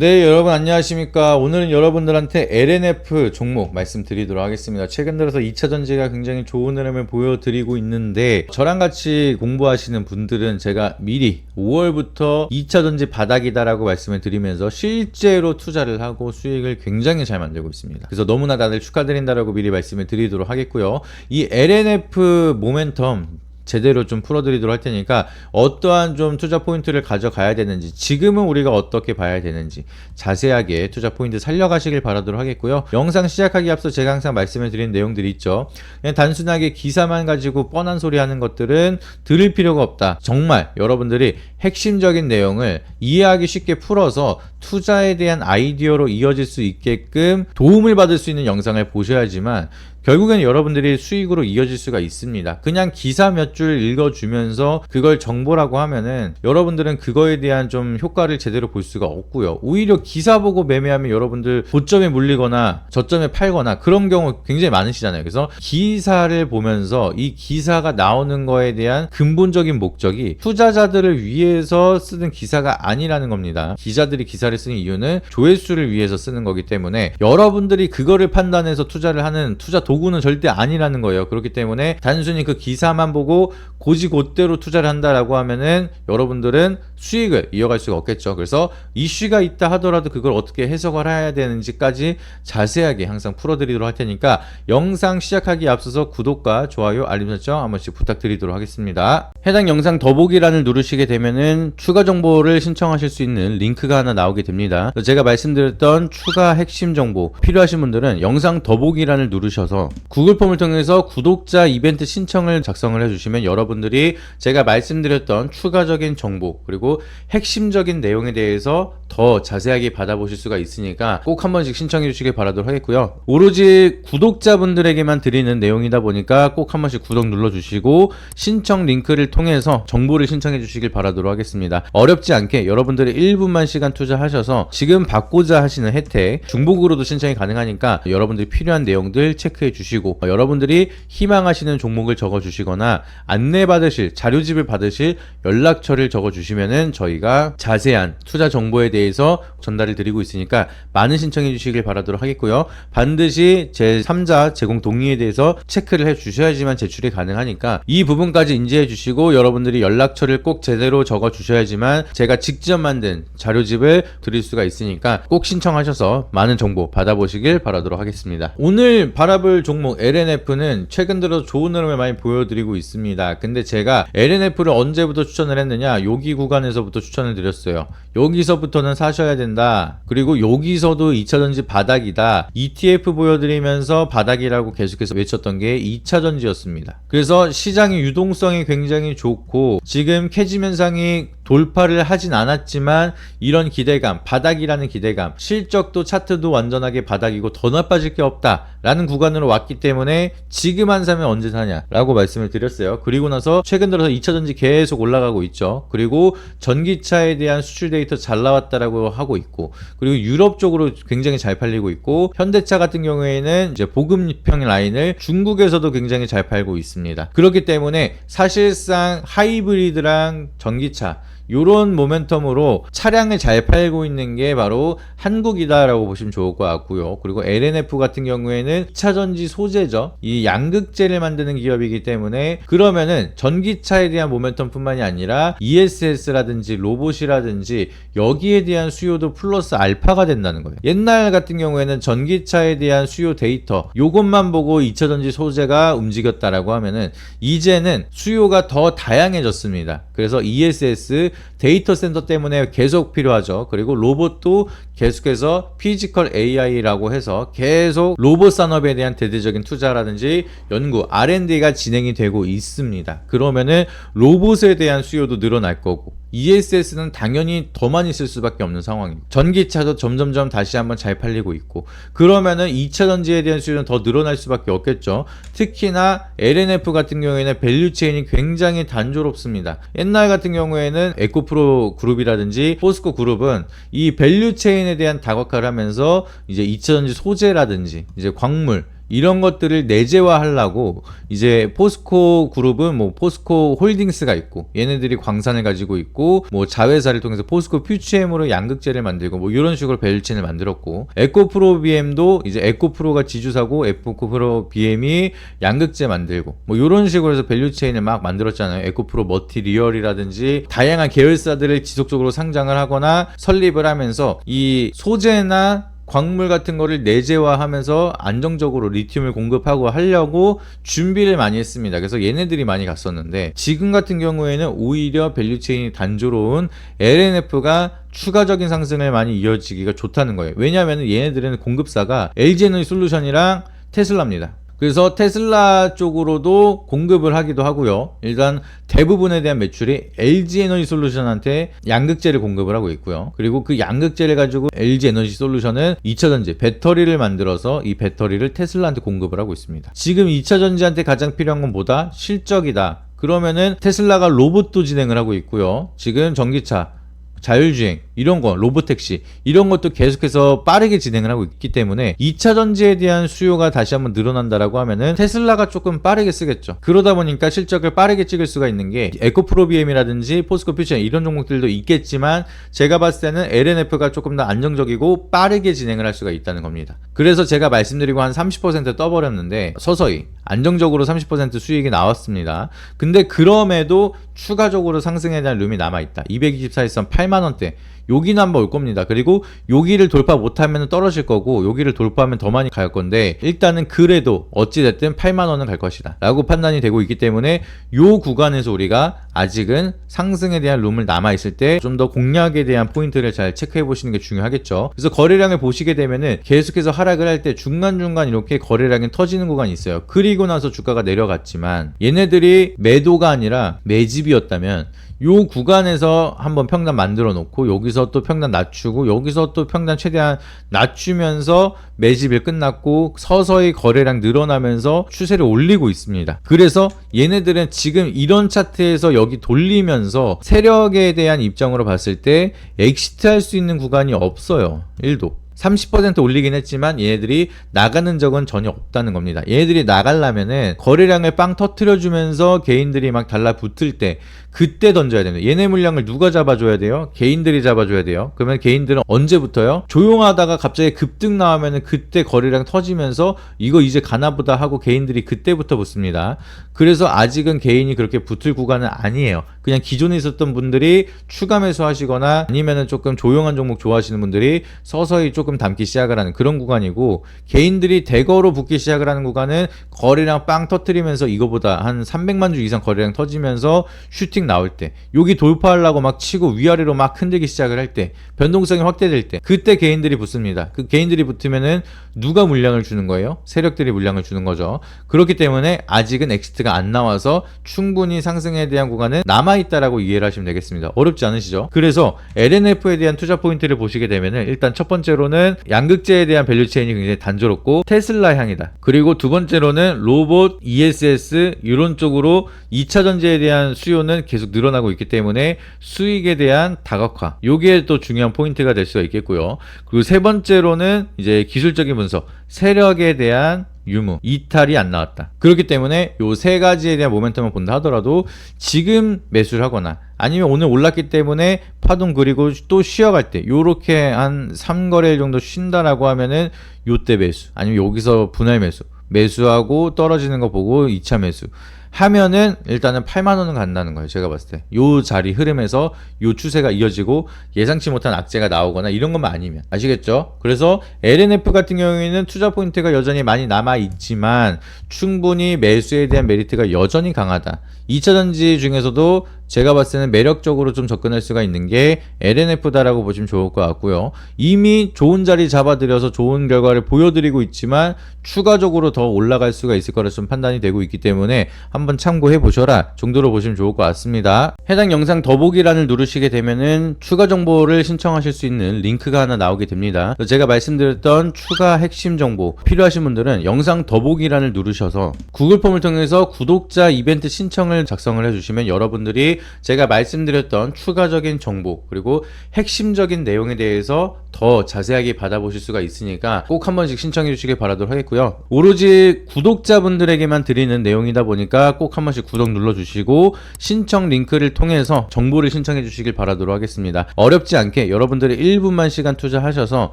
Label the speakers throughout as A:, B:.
A: 네, 여러분 안녕하십니까. 오늘은 여러분들한테 LNF 종목 말씀드리도록 하겠습니다. 최근 들어서 2차 전지가 굉장히 좋은 흐름을 보여드리고 있는데, 저랑 같이 공부하시는 분들은 제가 미리 5월부터 2차 전지 바닥이다라고 말씀을 드리면서 실제로 투자를 하고 수익을 굉장히 잘 만들고 있습니다. 그래서 너무나 다들 축하드린다라고 미리 말씀을 드리도록 하겠고요. 이 LNF 모멘텀 제대로 좀 풀어드리도록 할 테니까 어떠한 좀 투자 포인트를 가져가야 되는지 지금은 우리가 어떻게 봐야 되는지 자세하게 투자 포인트 살려가시길 바라도록 하겠고요. 영상 시작하기 앞서 제가 항상 말씀을 드린 내용들이 있죠. 그냥 단순하게 기사만 가지고 뻔한 소리 하는 것들은 들을 필요가 없다. 정말 여러분들이 핵심적인 내용을 이해하기 쉽게 풀어서 투자에 대한 아이디어로 이어질 수 있게끔 도움을 받을 수 있는 영상을 보셔야지만 결국엔 여러분들이 수익으로 이어질 수가 있습니다. 그냥 기사 몇 줄 읽어주면서 그걸 정보라고 하면은 여러분들은 그거에 대한 좀 효과를 제대로 볼 수가 없고요. 오히려 기사 보고 매매하면 여러분들 고점에 물리거나 저점에 팔거나 그런 경우 굉장히 많으시잖아요. 그래서 기사를 보면서 이 기사가 나오는 거에 대한 근본적인 목적이 투자자들을 위해서 쓰는 기사가 아니라는 겁니다. 기자들이 기사를 쓰는 이유는 조회수를 위해서 쓰는 거기 때문에 여러분들이 그거를 판단해서 투자를 하는 투자 도구는 절대 아니라는 거예요. 그렇기 때문에 단순히 그 기사만 보고 고지곧대로 투자를 한다라고 하면은 여러분들은 수익을 이어갈 수가 없겠죠. 그래서 이슈가 있다 하더라도 그걸 어떻게 해석을 해야 되는지까지 자세하게 항상 풀어드리도록 할 테니까 영상 시작하기 앞서서 구독과 좋아요, 알림 설정 한 번씩 부탁드리도록 하겠습니다. 해당 영상 더보기란을 누르시게 되면은 추가 정보를 신청하실 수 있는 링크가 하나 나오게 됩니다. 제가 말씀드렸던 추가 핵심 정보 필요하신 분들은 영상 더보기란을 누르셔서 구글 폼을 통해서 구독자 이벤트 신청을 작성을 해주시면 여러분들이 제가 말씀드렸던 추가적인 정보 그리고 핵심적인 내용에 대해서 더 자세하게 받아보실 수가 있으니까 꼭 한 번씩 신청해 주시길 바라도록 하겠고요. 오로지 구독자분들에게만 드리는 내용이다 보니까 꼭 한 번씩 구독 눌러주시고 신청 링크를 통해서 정보를 신청해 주시길 바라도록 하겠습니다. 어렵지 않게 여러분들이 1분만 시간 투자하셔서 지금 받고자 하시는 혜택 중복으로도 신청이 가능하니까 여러분들이 필요한 내용들 체크해 주시고 어, 여러분들이 희망하시는 종목을 적어 주시거나 안내 받으실 자료집을 받으실 연락처를 적어 주시면은 저희가 자세한 투자 정보에 대해서 전달을 드리고 있으니까 많은 신청해 주시길 바라도록 하겠고요. 반드시 제 3자 제공 동의에 대해서 체크를 해 주셔야지만 제출이 가능하니까 이 부분까지 인지해 주시고 여러분들이 연락처를 꼭 제대로 적어 주셔야지만 제가 직접 만든 자료집을 드릴 수가 있으니까 꼭 신청하셔서 많은 정보 받아보시길 바라도록 하겠습니다. 오늘 바라볼 종목 LNF는 최근 들어 좋은 흐름을 많이 보여드리고 있습니다. 근데 제가 LNF를 언제부터 추천을 했느냐 여기 구간에서부터 추천을 드렸어요. 여기서부터는 사셔야 된다. 그리고 여기서도 2차전지 바닥이다. ETF 보여드리면서 바닥이라고 계속해서 외쳤던 게 2차전지였습니다. 그래서 시장의 유동성이 굉장히 좋고 지금 캐짐 현상이 돌파를 하진 않았지만 이런 기대감, 바닥이라는 기대감, 실적도 차트도 완전하게 바닥이고 더 나빠질 게 없다라는 구간으로 왔기 때문에 지금 한 사면 언제 사냐라고 말씀을 드렸어요. 그리고 나서 최근 들어서 2차전지 계속 올라가고 있죠. 그리고 전기차에 대한 수출 데이터 잘 나왔다라고 하고 있고 그리고 유럽 쪽으로 굉장히 잘 팔리고 있고 현대차 같은 경우에는 이제 보급형 라인을 중국에서도 굉장히 잘 팔고 있습니다. 그렇기 때문에 사실상 하이브리드랑 전기차 요런 모멘텀으로 차량을 잘 팔고 있는 게 바로 한국이다라고 보시면 좋을 것 같고요. 그리고 LNF 같은 경우에는 차전지 소재죠. 이 양극재를 만드는 기업이기 때문에 그러면은 전기차에 대한 모멘텀뿐만이 아니라 ESS라든지 로봇이라든지 여기에 대한 수요도 플러스 알파가 된다는 거예요. 옛날 같은 경우에는 전기차에 대한 수요 데이터 요것만 보고 2차전지 소재가 움직였다라고 하면은 이제는 수요가 더 다양해졌습니다. 그래서 ESS 데이터 센터 때문에 계속 필요하죠. 그리고 로봇도 계속해서 피지컬 AI라고 해서 계속 로봇 산업에 대한 대대적인 투자라든지 연구, R&D가 진행이 되고 있습니다. 그러면은 로봇에 대한 수요도 늘어날 거고 ESS는 당연히 더 많이 쓸 수밖에 없는 상황입니다. 전기차도 점점점 다시 한번 잘 팔리고 있고 그러면은 2차 전지에 대한 수요는 더 늘어날 수밖에 없겠죠. 특히나 LNF 같은 경우에는 밸류 체인이 굉장히 단조롭습니다. 옛날 같은 경우에는 에코프로 그룹이라든지 포스코 그룹은 이 밸류 체인에 대한 다각화를 하면서 이제 2차 전지 소재라든지 이제 광물 이런 것들을 내재화하려고 이제 포스코 그룹은 뭐 포스코 홀딩스가 있고 얘네들이 광산을 가지고 있고 뭐 자회사를 통해서 포스코 퓨치엠으로 양극재를 만들고 뭐 이런 식으로 밸류체인을 만들었고 에코프로 BM도 이제 에코프로가 지주사고 에코프로 BM이 양극재 만들고 뭐 이런 식으로 해서 밸류체인을 막 만들었잖아요. 에코프로 머티리얼이라든지 다양한 계열사들을 지속적으로 상장을 하거나 설립을 하면서 이 소재나 광물 같은 거를 내재화하면서 안정적으로 리튬을 공급하고 하려고 준비를 많이 했습니다. 그래서 얘네들이 많이 갔었는데 지금 같은 경우에는 오히려 밸류체인이 단조로운 LNF가 추가적인 상승을 많이 이어지기가 좋다는 거예요. 왜냐하면 얘네들은 공급사가 LG에너지 솔루션이랑 테슬라입니다. 그래서 테슬라 쪽으로도 공급을 하기도 하고요. 일단 대부분에 대한 매출이 LG 에너지 솔루션한테 양극재를 공급을 하고 있고요. 그리고 그 양극재를 가지고 LG 에너지 솔루션은 2차 전지 배터리를 만들어서 이 배터리를 테슬라한테 공급을 하고 있습니다. 지금 2차 전지한테 가장 필요한 건 뭐다? 실적이다. 그러면은 테슬라가 로봇도 진행을 하고 있고요. 지금 전기차 자율주행 이런 거 로보택시 이런 것도 계속해서 빠르게 진행을 하고 있기 때문에 2차 전지에 대한 수요가 다시 한번 늘어난다라고 하면은 테슬라가 조금 빠르게 쓰겠죠. 그러다 보니까 실적을 빠르게 찍을 수가 있는 게 에코프로 BM이라든지 포스코 퓨처 이런 종목들도 있겠지만 제가 봤을 때는 LNF가 조금 더 안정적이고 빠르게 진행을 할 수가 있다는 겁니다. 그래서 제가 말씀드리고 한 30% 떠버렸는데 서서히 안정적으로 30% 수익이 나왔습니다. 근데 그럼에도 추가적으로 상승에 대한 룸이 남아있다. 224일선 8 만원대 여기는 한번 올 겁니다. 그리고 여기를 돌파 못하면 떨어질 거고 여기를 돌파하면 더 많이 갈 건데 일단은 그래도 어찌됐든 8만 원은 갈 것이다 라고 판단이 되고 있기 때문에 요 구간에서 우리가 아직은 상승에 대한 룸을 남아 있을 때 좀 더 공략에 대한 포인트를 잘 체크해 보시는 게 중요하겠죠. 그래서 거래량을 보시게 되면은 계속해서 하락을 할 때 중간중간 이렇게 거래량이 터지는 구간이 있어요. 그리고 나서 주가가 내려갔지만 얘네들이 매도가 아니라 매집이었다면 요 구간에서 한번 평단 만들어 놓고 여기서 또 평단 낮추고 여기서 또 평단 최대한 낮추면서 매집이 끝났고 서서히 거래량 늘어나면서 추세를 올리고 있습니다. 그래서 얘네들은 지금 이런 차트에서 여기 돌리면서 세력에 대한 입장으로 봤을 때 엑시트 할 수 있는 구간이 없어요. 1도. 30% 올리긴 했지만 얘네들이 나가는 적은 전혀 없다는 겁니다. 얘네들이 나가려면은 거래량을 빵 터트려 주면서 개인들이 막 달라붙을 때 그때 던져야 됩니다. 얘네 물량을 누가 잡아줘야 돼요? 개인들이 잡아줘야 돼요. 그러면 개인들은 언제부터요? 조용하다가 갑자기 급등 나오면은 그때 거래량 터지면서 이거 이제 가나보다 하고 개인들이 그때부터 붙습니다. 그래서 아직은 개인이 그렇게 붙을 구간은 아니에요. 그냥 기존에 있었던 분들이 추가 매수하시거나 아니면은 조금 조용한 종목 좋아하시는 분들이 서서히 조금 담기 시작을 하는 그런 구간이고 개인들이 대거로 붙기 시작을 하는 구간은 거래량 빵 터트리면서 이거보다 한 300만 주 이상 거래량 터지면서 슈팅 나올 때 여기 돌파하려고 막 치고 위아래로 막 흔들기 시작을 할 때 변동성이 확대될 때 그때 개인들이 붙습니다. 그 개인들이 붙으면은 누가 물량을 주는 거예요? 세력들이 물량을 주는 거죠. 그렇기 때문에 아직은 엑시트가 안 나와서 충분히 상승에 대한 구간은 남아 있다라고 이해를 하시면 되겠습니다. 어렵지 않으시죠? 그래서 LNF에 대한 투자 포인트를 보시게 되면은 일단 첫 번째로는 양극재에 대한 밸류 체인이 굉장히 단조롭고 테슬라 향이다. 그리고 두 번째로는 로봇, ESS 이런 쪽으로 2차 전지에 대한 수요는 계속 늘어나고 있기 때문에 수익에 대한 다각화. 요게 또 중요한 포인트가 될 수가 있겠고요. 그리고 세 번째로는 이제 기술적인 분석, 세력에 대한 유무, 이탈이 안 나왔다. 그렇기 때문에 요 세 가지에 대한 모멘텀을 본다 하더라도 지금 매수를 하거나 아니면 오늘 올랐기 때문에 파동 그리고 또 쉬어갈 때 요렇게 한 3거래일 정도 쉰다라고 하면은 요때 매수 아니면 여기서 분할 매수 매수하고 떨어지는 거 보고 2차 매수 하면은 일단은 8만 원은 간다는 거예요. 제가 봤을 때. 요 자리 흐름에서 요 추세가 이어지고 예상치 못한 악재가 나오거나 이런 것만 아니면 아시겠죠? 그래서 LNF 같은 경우에는 투자 포인트가 여전히 많이 남아 있지만 충분히 매수에 대한 메리트가 여전히 강하다. 2차 전지 중에서도 제가 봤을 때는 매력적으로 좀 접근할 수가 있는 게 LNF다라고 보시면 좋을 것 같고요. 이미 좋은 자리 잡아드려서 좋은 결과를 보여드리고 있지만 추가적으로 더 올라갈 수가 있을 거라 좀 판단이 되고 있기 때문에 한번 한번 참고해 보셔라 정도로 보시면 좋을 것 같습니다. 해당 영상 더보기란을 누르시게 되면은 추가 정보를 신청하실 수 있는 링크가 하나 나오게 됩니다. 제가 말씀드렸던 추가 핵심 정보 필요하신 분들은 영상 더보기란을 누르셔서 구글 폼을 통해서 구독자 이벤트 신청을 작성을 해주시면 여러분들이 제가 말씀드렸던 추가적인 정보 그리고 핵심적인 내용에 대해서 더 자세하게 받아보실 수가 있으니까 꼭 한 번씩 신청해 주시길 바라도록 하겠고요. 오로지 구독자분들에게만 드리는 내용이다 보니까 꼭 한 번씩 구독 눌러주시고 신청 링크를 통해서 정보를 신청해 주시길 바라도록 하겠습니다. 어렵지 않게 여러분들이 1분만 시간 투자하셔서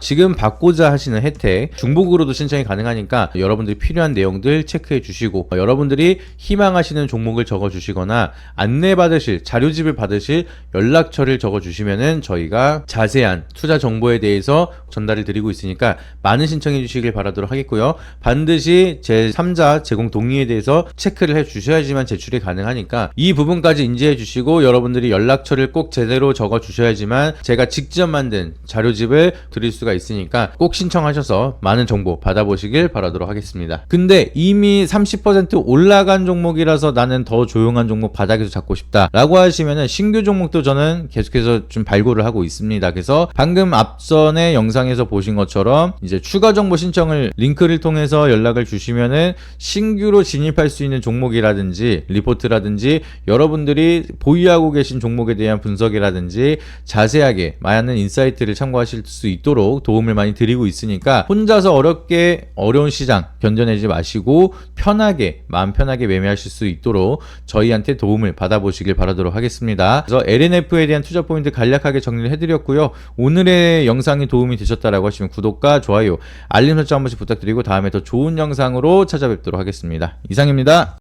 A: 지금 받고자 하시는 혜택 중복으로도 신청이 가능하니까 여러분들이 필요한 내용들 체크해 주시고 어, 여러분들이 희망하시는 종목을 적어 주시거나 안내 받으실 자료집을 받으실 연락처를 적어 주시면은 저희가 자세한 투자 정보에 대해서 전달을 드리고 있으니까 많은 신청해 주시길 바라도록 하겠고요. 반드시 제 3자 제공 동의에 대해서 체크를 해 주 셔야지만 제출이 가능하니까 이 부분까지 인지해 주시고 여러분들이 연락처를 꼭 제대로 적어 주셔야지만 제가 직접 만든 자료집을 드릴 수가 있으니까 꼭 신청하셔서 많은 정보 받아보시길 바라도록 하겠습니다. 근데 이미 30% 올라간 종목이라서 나는 더 조용한 종목 바닥에서 잡고 싶다 라고 하시면은 신규 종목도 저는 계속해서 좀 발굴을 하고 있습니다. 그래서 방금 앞전에 영상에서 보신 것처럼 이제 추가 정보 신청을 링크를 통해서 연락을 주시면은 신규로 진입할 수 있는 종목 이라든지 리포트라든지 여러분들이 보유하고 계신 종목에 대한 분석이라든지 자세하게 많은 인사이트를 참고하실 수 있도록 도움을 많이 드리고 있으니까 혼자서 어렵게 어려운 시장 견뎌내지 마시고 편하게 마음 편하게 매매하실 수 있도록 저희한테 도움을 받아보시길 바라도록 하겠습니다. 그래서 LNF에 대한 투자 포인트 간략하게 정리를 해드렸고요. 오늘의 영상이 도움이 되셨다라고 하시면 구독과 좋아요, 알림 설정 한 번씩 부탁드리고 다음에 더 좋은 영상으로 찾아뵙도록 하겠습니다. 이상입니다.